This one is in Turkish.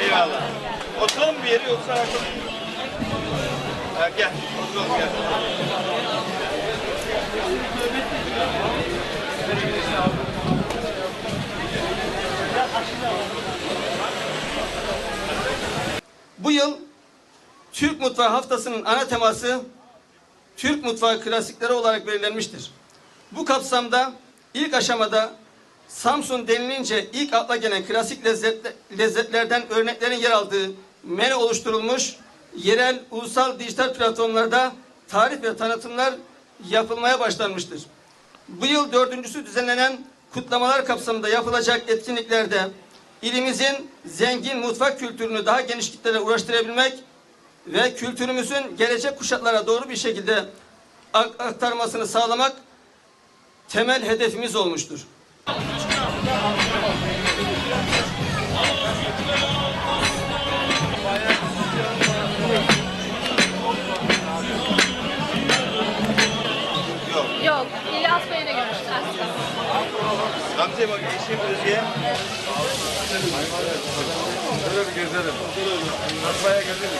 Eyvallah. Oturalım bir yere yoksa ayakta Ha, gel, oturalım gel. Aşağıda yıl Türk Mutfağı Haftası'nın ana teması Türk Mutfağı klasikleri olarak belirlenmiştir. Bu kapsamda ilk aşamada Samsun denilince ilk akla gelen klasik lezzetle- lezzetlerden örneklerin yer aldığı menü oluşturulmuş, yerel, ulusal dijital platformlarda tarif ve tanıtımlar yapılmaya başlanmıştır. Bu yıl dördüncüsü düzenlenen kutlamalar kapsamında yapılacak etkinliklerde ilimizin zengin mutfak kültürünü daha geniş kitlere ulaştırabilmek ve kültürümüzün gelecek kuşaklara doğru bir şekilde ak- aktarmasını sağlamak temel hedefimiz olmuştur. Yok, İlyas Bey'le aslında. Gamze bak eşim Özge. Şöyle bir gezelim. Mutfağa gezelim.